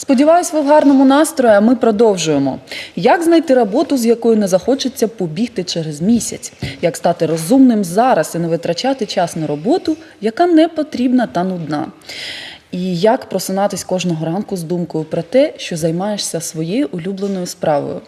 Сподіваюсь, ви в гарному настрої. а Ми продовжуємо. Як знайти роботу, з якою не захочеться побігти через місяць? Як стати розумним зараз і не витрачати час на роботу, яка не потрібна та нудна? І як просинатись кожного ранку з думкою про те, що займаєшся своєю улюбленою справою?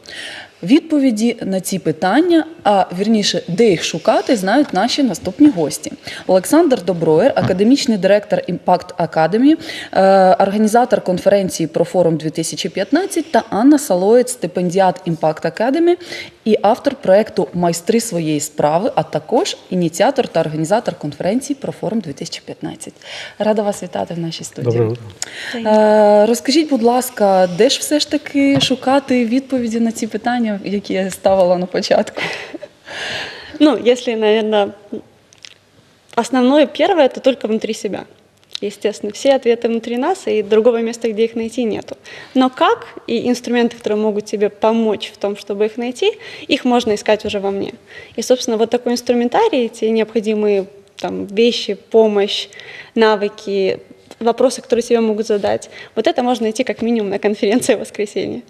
Відповіді на ці питання, а вірніше, де їх шукати, знають наші наступні гості. Олександр Доброєр, академічний директор Impact Academy, е, організатор конференції про форум 2015 та Анна Салоєць, стипендіат Impact Academy і автор проекту Майстри своєї справи, а також ініціатор та організатор конференції про форум 2015. Рада вас вітати в нашій студії. Доброе утро. Е, Розкажіть, будь ласка, де ж все ж таки шукати відповіді на ці питання, які я ставила на початку? Ну, если, наверное, основное первое, это только внутри себя. Естественно, все ответы внутри нас, и другого места, где их найти, нету. Но как и инструменты, которые могут тебе помочь в том, чтобы их найти, их можно искать уже во мне. И, собственно, вот такой инструментарий, эти необходимые там, вещи, помощь, навыки, вопросы, которые себе могут задать, вот это можно найти как минимум на конференции в воскресенье.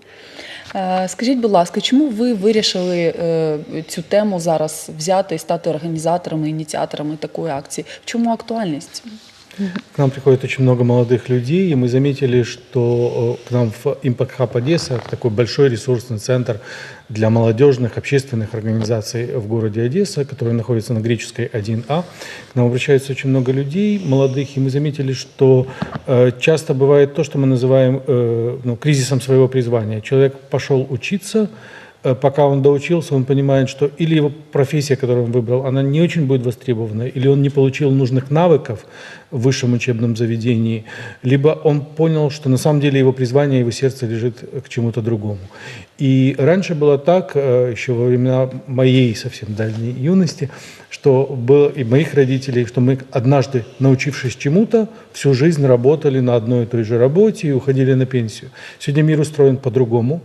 Е, Скажіть, будь ласка, чому ви вирішили е, цю тему зараз взяти і стати організаторами, ініціаторами такої акції? В чому актуальність? К нам приходит очень много молодых людей, и мы заметили, что э, к нам в Impact Hub Одесса, такой большой ресурсный центр для молодежных общественных организаций в городе Одесса, который находится на Греческой 1А. К нам обращается очень много людей молодых, и мы заметили, что э, часто бывает то, что мы называем э, ну, кризисом своего призвания. Человек пошел учиться, пока он доучился, он понимает, что или его профессия, которую он выбрал, она не очень будет востребована, или он не получил нужных навыков в высшем учебном заведении, либо он понял, что на самом деле его призвание, его сердце лежит к чему-то другому. И раньше было так, э, еще во времена моей совсем дальней юности, что было и моих родителей, что мы однажды, научившись чему-то, всю жизнь работали на одной и той же работе и уходили на пенсию. Сегодня мир устроен по-другому.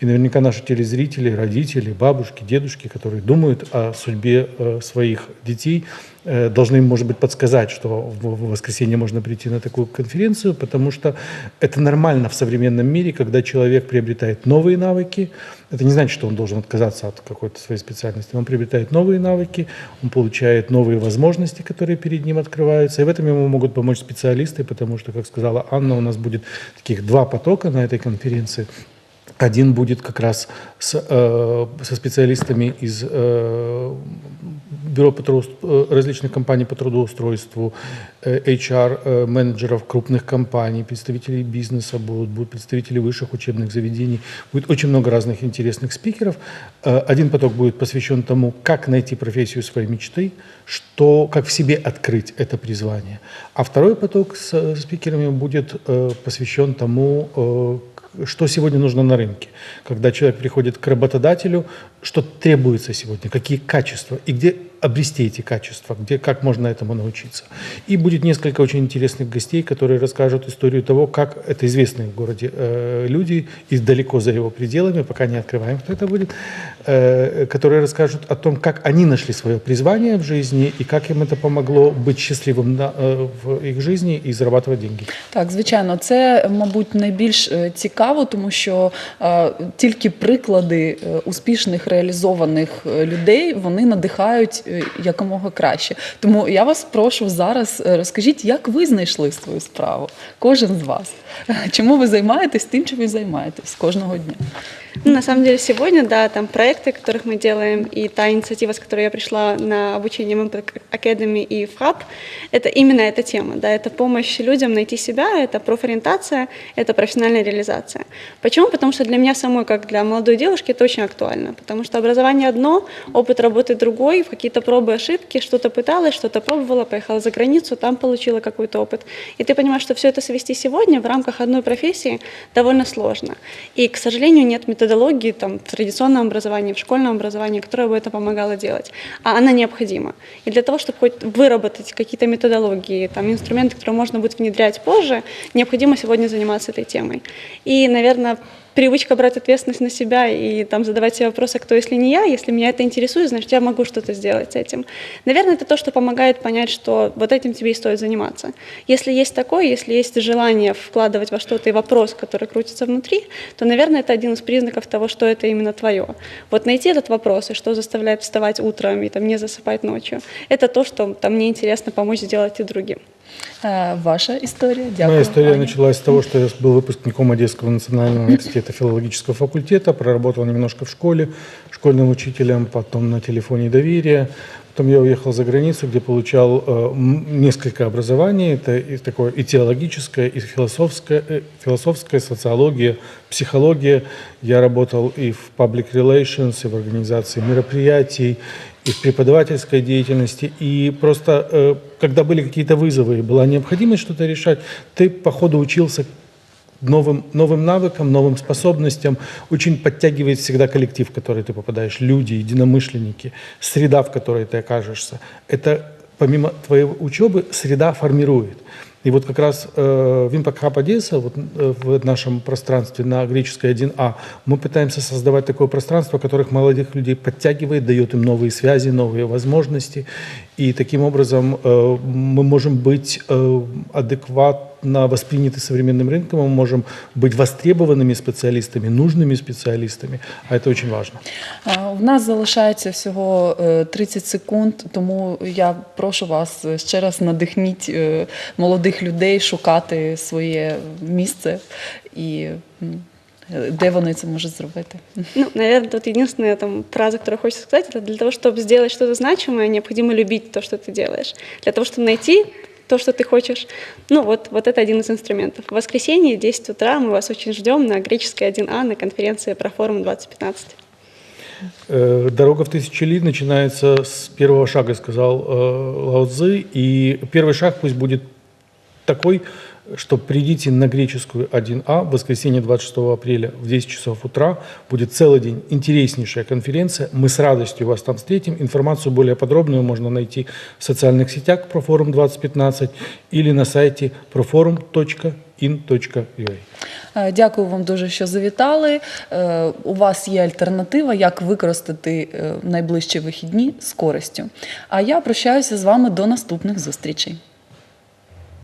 И наверняка наши телезрители, родители, бабушки, дедушки, которые думают о судьбе э, своих детей, должны им, может быть, подсказать, что в воскресенье можно прийти на такую конференцию, потому что это нормально в современном мире, когда человек приобретает новые навыки. Это не значит, что он должен отказаться от какой-то своей специальности. Он приобретает новые навыки, он получает новые возможности, которые перед ним открываются. И в этом ему могут помочь специалисты, потому что, как сказала Анна, у нас будет таких два потока на этой конференции. Один будет как раз с, э, со специалистами из э, бюро по труд- э, различных компаний по трудоустройству, э, HR э, крупных компаний, представителей бизнеса будут, будут представители высших учебных заведений. Будет очень много разных интересных спикеров. Один поток будет посвящен тому, как найти профессию своей мечты, что, как в себе открыть это призвание. А второй поток с спикерами будет посвящен тому, что сегодня нужно на рынке. Когда человек приходит к работодателю, что требуется сегодня, какие качества и где обрести эти качества, где, как можно этому научиться. И будет несколько очень интересных гостей, которые расскажут историю того, как это известные в городе э, люди, и далеко за его пределами, пока не открываем, кто это будет, э, которые расскажут о том, как они нашли свое призвание в жизни и как им это помогло быть счастливым на- э, в их жизни и зарабатывать деньги. Так, звичайно, це, мабуть, найбільш е, цікаво, тому що е, тільки приклади е, успішних реалізованих е, людей вони надихають е, якомога краще. Тому я вас прошу зараз е, розкажіть, як ви знайшли свою справу, кожен з вас. Чому ви займаєтесь тим, чим ви займаєтесь кожного дня? Ну, на самом деле сегодня, да, там проекты, которых мы делаем, и та инициатива, с которой я пришла на обучение в Impact Academy и в Hub, это именно эта тема, да, это помощь людям найти себя, это профориентация, это профессиональная реализация. Почему? Потому что для меня самой, как для молодой девушки, это очень актуально, потому что образование одно, опыт работы другой, какие-то пробы, ошибки, что-то пыталась, что-то пробовала, поехала за границу, там получила какой-то опыт. И ты понимаешь, что все это совести сегодня в рамках одной профессии довольно сложно. И, к сожалению, нет методологии там, в традиционном образовании, в школьном образовании, которая бы это помогала делать. А она необходима. И для того, чтобы хоть выработать какие-то методологии, там, инструменты, которые можно будет внедрять позже, необходимо сегодня заниматься этой темой. И, наверное, привычка брать ответственность на себя и там задавать себе вопросы, а кто, если не я, если меня это интересует, значит, я могу что-то сделать с этим. Наверное, это то, что помогает понять, что вот этим тебе и стоит заниматься. Если есть такое, если есть желание вкладывать во что-то и вопрос, который крутится внутри, то, наверное, это один из признаков того, что это именно твое. Вот найти этот вопрос и что заставляет вставать утром и там не засыпать ночью, это то, что там мне интересно помочь сделать и другим. Е, Ваша історія? Дякую. Моя история Аня. началась с того, что я был выпускником Одесского национального университета филологического факультета, проработал немножко в школе, школьным учителем, потом на телефоне доверия. Потом я уехал за границу, где получал э, несколько образований. Это и такое и теологическое, и философское, э, философская социология, психология. Я работал и в public relations, и в организации мероприятий, и в преподавательской деятельности. И просто, э, когда были какие-то вызовы, и была необходимость что-то решать, ты по ходу учился новым, новым навыкам, новым способностям. Очень подтягивает всегда коллектив, в который ты попадаешь, люди, единомышленники, среда, в которой ты окажешься. Это помимо твоей учебы среда формирует. И вот как раз э, в Impact Hub Одесса, вот, э, в нашем пространстве на греческой 1А, мы пытаемся создавать такое пространство, которых молодых людей подтягивает, дает им новые связи, новые возможности. И таким образом э, мы можем быть э, адекватно восприняты современным рынком, мы можем быть востребованными специалистами, нужными специалистами, а это очень важно. Е, В нас залишається всього е, 30 секунд, тому я прошу вас е, ще раз надихніть е, молодих людей шукати своє місце і м, е, Де вони це можуть зробити. Ну, наверное, тут единственная там фраза, которую хочется сказать, это для того, чтобы сделать что-то значимое, необходимо любить то, что ты делаешь. Для того, чтобы найти то, что ты хочешь. Ну, вот, вот это один из инструментов. В воскресенье в 10 утра мы вас очень ждем на греческой 1А на конференции про форум 2015. Э, Дорога в тысячи ли начинается с первого шага, сказал э, Лао Цзы. И первый шаг пусть будет такой, что придите на греческую 1А в воскресенье 26 апреля в 10 часов утра. Будет целый день интереснейшая конференция. Мы с радостью вас там встретим. Информацию более подробную можно найти в социальных сетях про форум 2015 или на сайте proforum.in.ua. Е, Дякую вам дуже, що завітали. Е, У вас є альтернатива, як використати е, найближчі вихідні з користю. А я прощаюся з вами до наступних зустрічей.